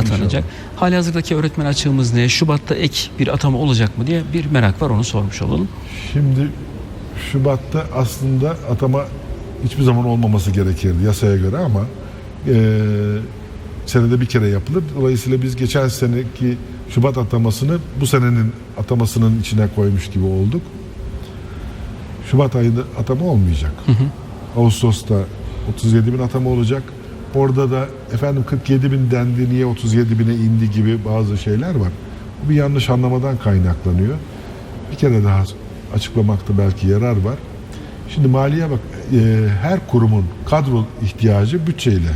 atanacak. Hali hazırdaki öğretmen açığımız ne? Şubat'ta ek bir atama olacak mı diye bir merak var onu sormuş olalım. Şimdi Şubat'ta aslında atama hiçbir zaman olmaması gerekirdi yasaya göre ama e, senede bir kere yapılır. Dolayısıyla biz geçen seneki Şubat atamasını bu senenin atamasının içine koymuş gibi olduk. Şubat ayında atama olmayacak. Ağustos'ta 37 bin atama olacak. Orada da efendim 47 bin dendi niye 37 bine indi gibi bazı şeyler var. Bu bir yanlış anlamadan kaynaklanıyor. Bir kere daha açıklamakta belki yarar var. Şimdi maliye bak e, her kurumun kadro ihtiyacı bütçeyle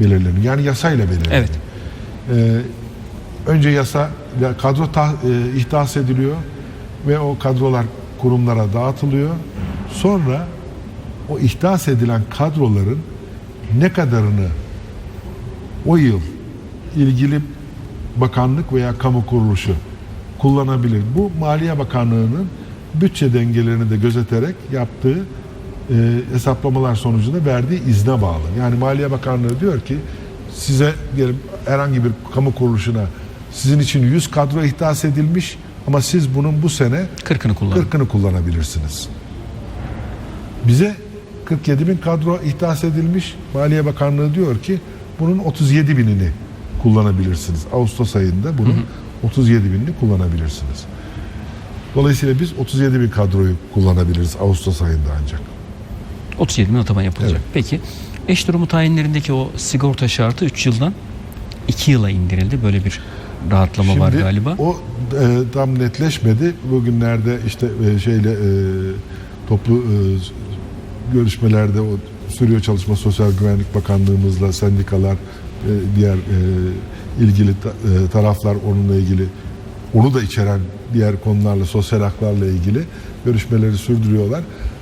belirleniyor. Yani yasayla belirleniyor. Evet. E, önce yasa ya kadro ta, e, ihdas ediliyor ve o kadrolar kurumlara dağıtılıyor. Sonra o ihdas edilen kadroların ne kadarını o yıl ilgili bakanlık veya kamu kuruluşu kullanabilir. Bu Maliye Bakanlığı'nın bütçe dengelerini de gözeterek yaptığı e, hesaplamalar sonucunda verdiği izne bağlı. Yani Maliye Bakanlığı diyor ki size diyelim herhangi bir kamu kuruluşuna sizin için 100 kadro ihdas edilmiş ama siz bunun bu sene 40'ını kullan. 40'ını kullanabilirsiniz. Bize 47 bin kadro ihdas edilmiş. Maliye Bakanlığı diyor ki bunun 37 binini kullanabilirsiniz. Ağustos ayında bunun 37 binini kullanabilirsiniz. Dolayısıyla biz 37 bin kadroyu kullanabiliriz Ağustos ayında ancak. 37 bin atama yapılacak. Evet. Peki eş durumu tayinlerindeki o sigorta şartı 3 yıldan 2 yıla indirildi. Böyle bir rahatlama var galiba. o e, tam netleşmedi. Bugünlerde işte e, şeyle e, toplu e, görüşmelerde o sürüyor çalışma Sosyal Güvenlik Bakanlığımızla sendikalar e, diğer e, ilgili e, taraflar onunla ilgili onu da içeren diğer konularla sosyal haklarla ilgili görüşmeleri sürdürüyorlar.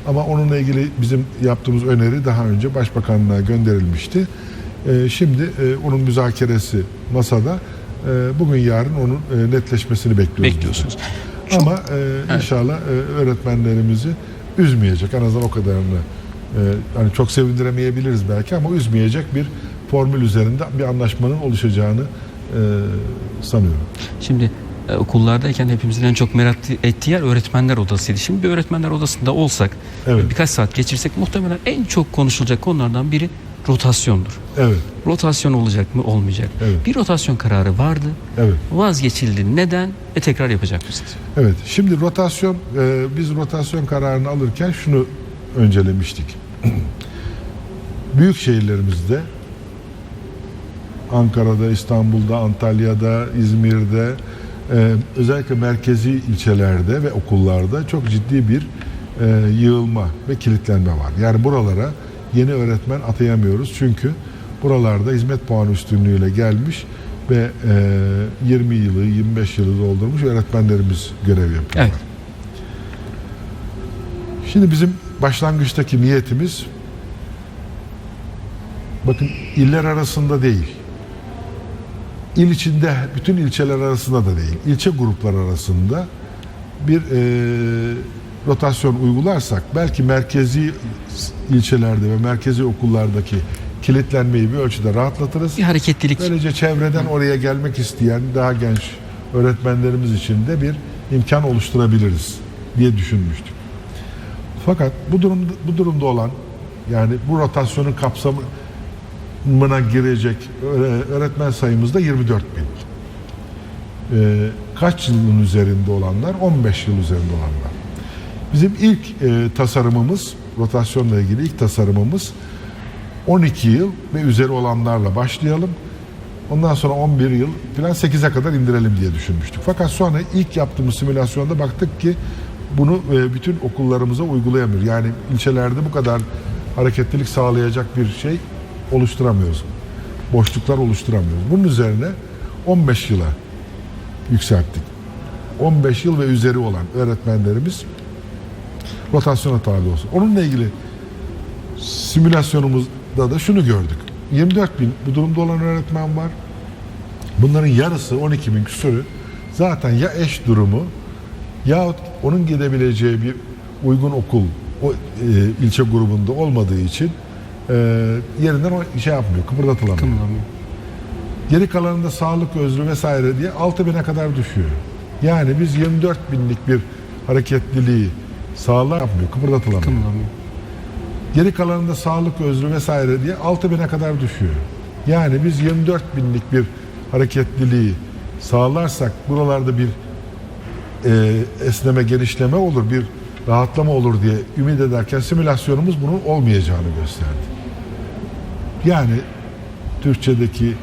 Ama onunla ilgili bizim yaptığımız öneri daha önce Başbakanlığa gönderilmişti. Şimdi onun müzakeresi masada. Bugün yarın onun netleşmesini bekliyoruz. Bekliyorsunuz. Ama e, inşallah öğretmenlerimizi üzmeyecek en azından o kadarını e, hani çok sevindiremeyebiliriz belki ama üzmeyecek bir formül üzerinde bir anlaşmanın oluşacağını e, sanıyorum. Şimdi e, okullardayken hepimizin en çok merak ettiği yer öğretmenler odasıydı. Şimdi bir öğretmenler odasında olsak Evet. birkaç saat geçirsek muhtemelen en çok konuşulacak konulardan biri rotasyondur. Evet, Rotasyon olacak mı olmayacak. Evet. Bir rotasyon kararı vardı. evet, Vazgeçildi. Neden? E tekrar yapacak mısınız? evet. Şimdi rotasyon, e, biz rotasyon kararını alırken şunu öncelemiştik. Büyük şehirlerimizde Ankara'da, İstanbul'da, Antalya'da, İzmir'de e, özellikle merkezi ilçelerde ve okullarda çok ciddi bir e, yığılma ve kilitlenme var. Yani buralara yeni öğretmen atayamıyoruz çünkü buralarda hizmet puanı üstünlüğüyle gelmiş ve e, 20 yılı, 25 yılı doldurmuş öğretmenlerimiz görev yapıyorlar. Evet. Şimdi bizim başlangıçtaki niyetimiz bakın iller arasında değil. İl içinde bütün ilçeler arasında da değil. ilçe gruplar arasında bir e, rotasyon uygularsak belki merkezi ilçelerde ve merkezi okullardaki kilitlenmeyi bir ölçüde rahatlatırız. Bir hareketlilik Böylece çevreden oraya gelmek isteyen daha genç öğretmenlerimiz için de bir imkan oluşturabiliriz diye düşünmüştük. Fakat bu durumda bu durumda olan yani bu rotasyonun kapsamına girecek öğre- öğretmen sayımız da 24 bin. Ee, kaç yılın üzerinde olanlar? 15 yıl üzerinde olanlar. Bizim ilk e, tasarımımız, rotasyonla ilgili ilk tasarımımız 12 yıl ve üzeri olanlarla başlayalım. Ondan sonra 11 yıl falan 8'e kadar indirelim diye düşünmüştük. Fakat sonra ilk yaptığımız simülasyonda baktık ki bunu e, bütün okullarımıza uygulayamıyor. Yani ilçelerde bu kadar hareketlilik sağlayacak bir şey oluşturamıyoruz. Boşluklar oluşturamıyoruz. Bunun üzerine 15 yıla yükselttik. 15 yıl ve üzeri olan öğretmenlerimiz rotasyona tabi olsun. Onunla ilgili simülasyonumuzda da şunu gördük. 24 bin bu durumda olan öğretmen var. Bunların yarısı 12 bin küsürü zaten ya eş durumu yahut onun gidebileceği bir uygun okul o e, ilçe grubunda olmadığı için e, yerinden o şey yapmıyor, kıpırdatılamıyor. Kımıldamıyor. Geri kalanında sağlık özrü vesaire diye 6000'e kadar düşüyor. Yani biz 24 binlik bir hareketliliği sağlar yapmıyor, kıpırdatılamıyor. Geri kalanında sağlık özrü vesaire diye 6000'e kadar düşüyor. Yani biz 24 binlik bir hareketliliği sağlarsak buralarda bir e, esneme, genişleme olur, bir rahatlama olur diye ümit ederken simülasyonumuz bunun olmayacağını gösterdi. Yani Türkçedeki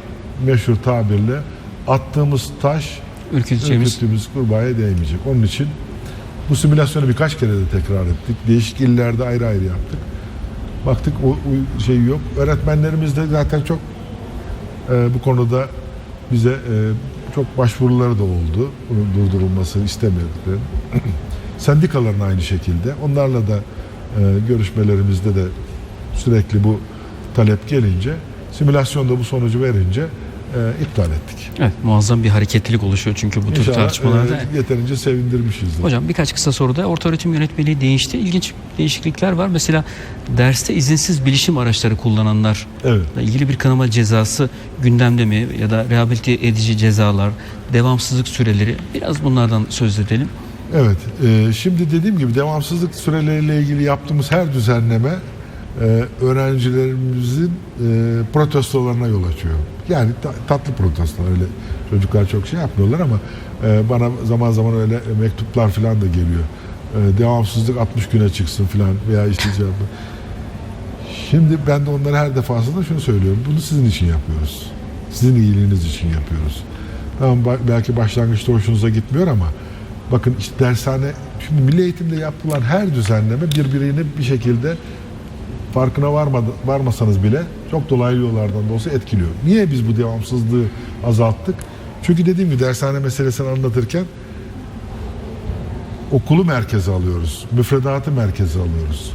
meşhur tabirle attığımız taş ürküttüğümüz kurbağaya değmeyecek. Onun için bu simülasyonu birkaç kere de tekrar ettik. Değişik illerde ayrı ayrı yaptık. Baktık o, o şey yok. Öğretmenlerimiz de zaten çok e, bu konuda bize e, çok başvuruları da oldu. Durdurulmasını istemedikleri. Sendikaların aynı şekilde. Onlarla da e, görüşmelerimizde de sürekli bu talep gelince simülasyonda bu sonucu verince e, iptal ettik. evet, muazzam bir hareketlilik oluşuyor çünkü bu tür İnşallah tartışmalarda. e, yeterince sevindirmişizdir. Hocam birkaç kısa soruda orta öğretim yönetmeliği değişti. İlginç değişiklikler var. Mesela derste izinsiz bilişim araçları kullananlar Evet. ilgili bir kanama cezası gündemde mi ya da rehabilite edici cezalar, devamsızlık süreleri biraz bunlardan söz edelim. Evet. e, şimdi dediğim gibi devamsızlık süreleriyle ilgili yaptığımız her düzenleme e, öğrencilerimizin e, protestolarına yol açıyor. Yani ta- tatlı protestolar öyle çocuklar çok şey yapmıyorlar ama e, bana zaman zaman öyle mektuplar falan da geliyor. E, devamsızlık 60 güne çıksın falan veya işte şey. Şimdi ben de onlara her defasında şunu söylüyorum. Bunu sizin için yapıyoruz. Sizin iyiliğiniz için yapıyoruz. Tamam belki başlangıçta hoşunuza gitmiyor ama bakın işte dershane şimdi milli eğitimde yapılan her düzenleme birbirini bir şekilde farkına varmadı, varmasanız bile çok dolaylı yollardan da olsa etkiliyor. Niye biz bu devamsızlığı azalttık? Çünkü dediğim gibi dershane meselesini anlatırken okulu merkeze alıyoruz. Müfredatı merkeze alıyoruz.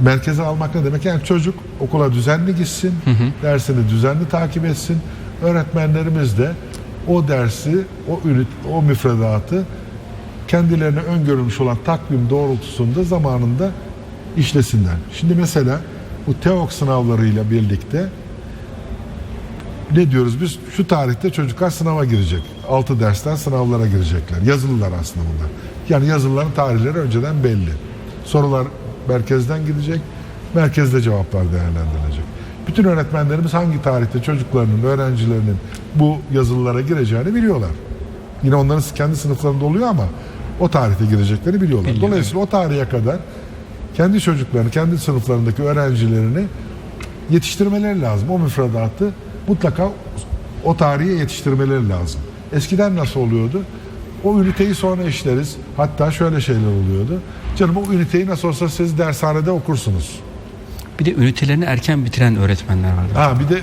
Merkeze almak ne demek? Yani çocuk okula düzenli gitsin, dersini düzenli takip etsin. Öğretmenlerimiz de o dersi, o ünit, o müfredatı kendilerine öngörülmüş olan takvim doğrultusunda zamanında işlesinler. Şimdi mesela bu TEOK sınavlarıyla birlikte ne diyoruz biz? Şu tarihte çocuklar sınava girecek. 6 dersten sınavlara girecekler. Yazılılar aslında bunlar. Yani yazılıların tarihleri önceden belli. Sorular merkezden gidecek. Merkezde cevaplar değerlendirilecek. Bütün öğretmenlerimiz hangi tarihte çocuklarının, öğrencilerinin bu yazılılara gireceğini biliyorlar. Yine onların kendi sınıflarında oluyor ama o tarihte gireceklerini biliyorlar. Biliyor, Dolayısıyla o tarihe kadar kendi çocuklarını, kendi sınıflarındaki öğrencilerini yetiştirmeleri lazım. O müfredatı mutlaka o tarihe yetiştirmeleri lazım. Eskiden nasıl oluyordu? O üniteyi sonra işleriz. Hatta şöyle şeyler oluyordu. Canım o üniteyi nasıl olsa siz dershanede okursunuz. Bir de ünitelerini erken bitiren öğretmenler vardı. Ha bir de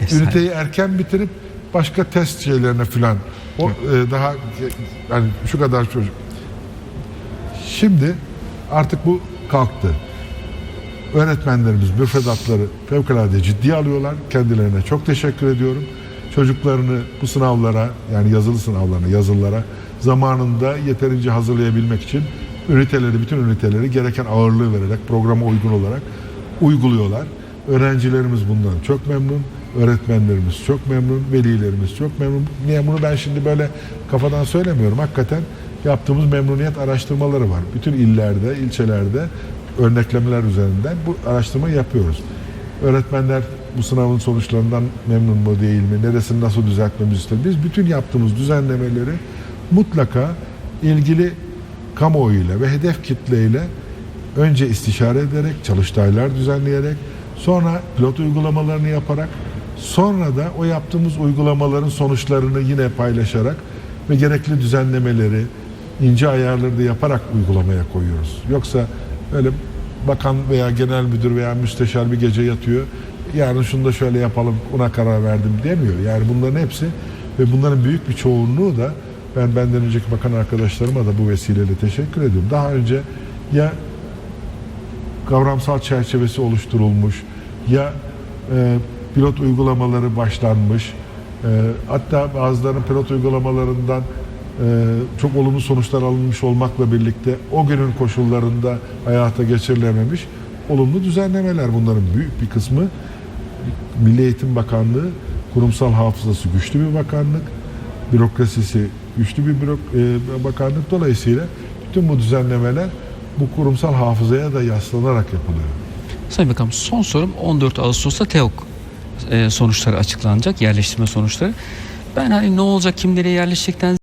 Efsane. üniteyi erken bitirip başka test şeylerine filan o e, daha yani şu kadar çocuk. Şimdi artık bu kalktı. Öğretmenlerimiz müfredatları fevkalade ciddiye alıyorlar. Kendilerine çok teşekkür ediyorum. Çocuklarını bu sınavlara yani yazılı sınavlarına, yazılılara zamanında yeterince hazırlayabilmek için üniteleri, bütün üniteleri gereken ağırlığı vererek programa uygun olarak uyguluyorlar. Öğrencilerimiz bundan çok memnun. Öğretmenlerimiz çok memnun. Velilerimiz çok memnun. Niye bunu ben şimdi böyle kafadan söylemiyorum. Hakikaten yaptığımız memnuniyet araştırmaları var. Bütün illerde, ilçelerde örneklemeler üzerinden bu araştırmayı yapıyoruz. Öğretmenler bu sınavın sonuçlarından memnun mu değil mi? Neresini nasıl düzeltmemizi ister? Biz bütün yaptığımız düzenlemeleri mutlaka ilgili kamuoyuyla ve hedef kitleyle önce istişare ederek, çalıştaylar düzenleyerek, sonra pilot uygulamalarını yaparak, sonra da o yaptığımız uygulamaların sonuçlarını yine paylaşarak ve gerekli düzenlemeleri, ince ayarları da yaparak uygulamaya koyuyoruz. Yoksa öyle bakan veya genel müdür veya müsteşar bir gece yatıyor. Yarın şunu da şöyle yapalım ona karar verdim demiyor. Yani bunların hepsi ve bunların büyük bir çoğunluğu da ben benden önceki bakan arkadaşlarıma da bu vesileyle teşekkür ediyorum. Daha önce ya kavramsal çerçevesi oluşturulmuş ya e, pilot uygulamaları başlanmış e, hatta bazılarının pilot uygulamalarından çok olumlu sonuçlar alınmış olmakla birlikte o günün koşullarında hayata geçirilememiş olumlu düzenlemeler bunların büyük bir kısmı Milli Eğitim Bakanlığı kurumsal hafızası güçlü bir bakanlık, bürokrasisi güçlü bir bürok, e, bakanlık. Dolayısıyla bütün bu düzenlemeler bu kurumsal hafızaya da yaslanarak yapılıyor. Sayın Bakanım son sorum 14 Ağustos'ta TEOK e, sonuçları açıklanacak yerleştirme sonuçları. Ben hani ne olacak kim nereye yerleşecekten